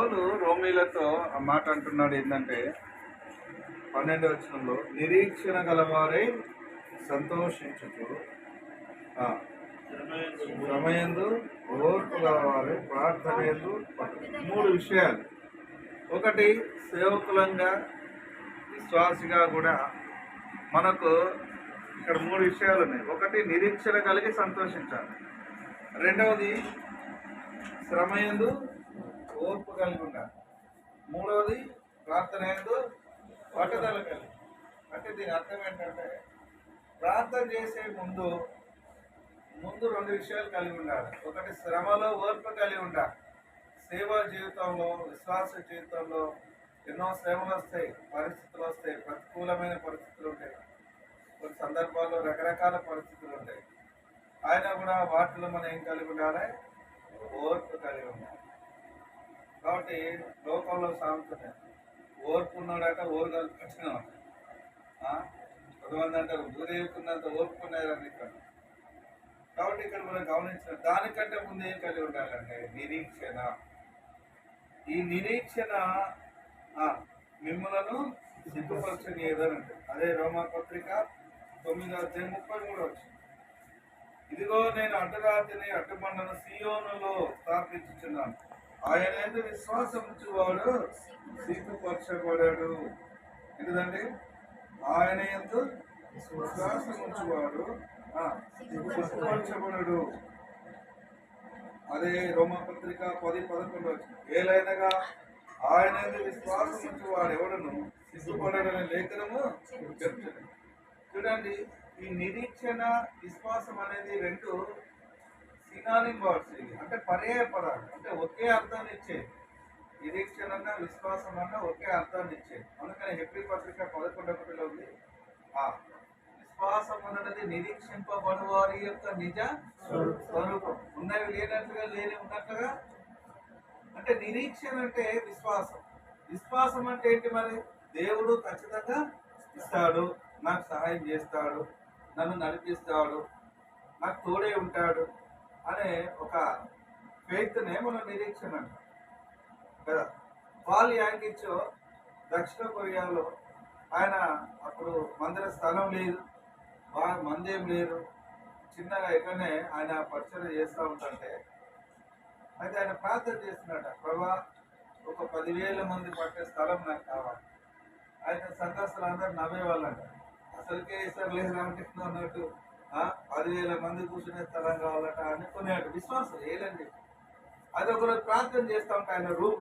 పౌలు రోమీలతో ఆ మాట అంటున్నాడు ఏంటంటే పన్నెండు వచనంలో నిరీక్షణ గలవారై సంతోషించుతూ ఆ, శ్రమయందు ఓర్పు గలవారు ప్రార్థన మూడు విషయాలు. ఒకటి సేవకులంగా విశ్వాసిగా కూడా మనకు ఇక్కడ మూడు విషయాలు ఉన్నాయి. ఒకటి నిరీక్షణ కలిగి సంతోషించాలి. రెండవది శ్రమయందు ఓర్పు కలిగి ఉండాలి మూడవది ప్రార్థన ఎందు పట్టుదల కలిగి అంటే దీని అర్థం ఏంటంటే ప్రార్థన చేసే ముందు ముందు రెండు విషయాలు కలిగి ఉండాలి. ఒకటి శ్రమలో ఓర్పు కలిగి ఉండాలి. సేవా జీవితంలో విశ్వాస జీవితంలో ఎన్నో శ్రమలు వస్తాయి పరిస్థితులు వస్తాయి ప్రతికూలమైన పరిస్థితులు ఉంటాయి. కొన్ని సందర్భాల్లో రకరకాల పరిస్థితులు ఉంటాయి. ఆయన కూడా వాటిలో మనం ఏం కలిగి ఉండాలి? ఓర్పు కలిగి ఉండాలి. కాబట్టి లోకంలో సాగుతున్నాయి ఓర్పు ఉన్నాడట ఓరు కల్పించినాం కొంతమంది అంటారు ఊరేపుకున్నంత ఓర్పుకున్నారని ఇక్కడ కాబట్టి ఇక్కడ మనం గమనించిన దానికంటే ముందు ఏం కలిగి ఉండాలంటే నిరీక్షణ. ఈ నిరీక్షణ మిమ్మలను సిగ్గుపరచని ఏదనంటే. అదే రోమా పత్రిక తొమ్మిది అధ్యాయం ముప్పై మూడు వచ్చింది. ఇదిగో నేను అడ్డరాతిని అడ్డుబండను సియోనులో స్థాపించుచున్నాను. ఆయన ఎంత విశ్వాసం ఉంచువాడు సిగ్గుపరచబడాడు. ఎందుకంటే ఆయన ఎంత విశ్వాసం ఉంచువాడు. సిగ్గుపరచబడడు. అదే రోమపత్రిక పది పదకొండు వచ్చింది. ఏలైనగా ఆయన విశ్వాసం ఉంచువాడు ఎవడను? సిగ్గుపడడని లేఖనము చెప్తుంది. చూడండి ఈ నిరీక్షణ విశ్వాసం అనేది రెండు సినానిమ్ వర్డ్స్ ఇవి అంటే పర్యాయ పదాలు అంటే ఒకే అర్థాన్ని ఇచ్చేది నిరీక్షణ అన్న విశ్వాసం అన్న ఒకే అర్థాన్ని ఇచ్చేది అందుకని హెబ్రి పత్రిక పదకొండు ఒకటిలో ఉంది. ఆ విశ్వాసం అన్నది నిరీక్షింపబడు వారి యొక్క నిజ స్వరూపం. ఉన్నవి లేనట్లుగా లేని ఉన్నట్లుగా. అంటే నిరీక్షణ అంటే విశ్వాసం. విశ్వాసం అంటే ఏంటి మరి? దేవుడు ఖచ్చితంగా ఇస్తాడు నాకు సహాయం చేస్తాడు నన్ను నడిపిస్తాడు నాకు తోడే ఉంటాడు. అనే ఒక ఫెయిత్నే మనం నిరీక్షణ కదా? పాల్ యాంగిచో దక్షిణ కొరియాలో ఆయన అప్పుడు మందిర స్థలం లేదు బాగా మందేం లేరు చిన్నగా ఇక్కడనే ఆయన పరిచయం చేస్తూ ఉంటుంటే అయితే ఆయన ప్రార్థన చేస్తున్నాడ ప్రభా ఒక పదివేల మంది పట్టే స్థలం నాకు కావాలి. అయితే సంఘస్థులు అందరు నవ్వేవాళ్ళంట. అసలుకే ఇస్తారు లేదు రామకృష్ణ అన్నట్టు పదివేల మంది కూర్చునే స్థలం కావాలట అనుకునే విశ్వాసం ఏలండి అది ఒకరోజు ప్రార్థన చేస్తా ఉంటే ఆయన రూమ్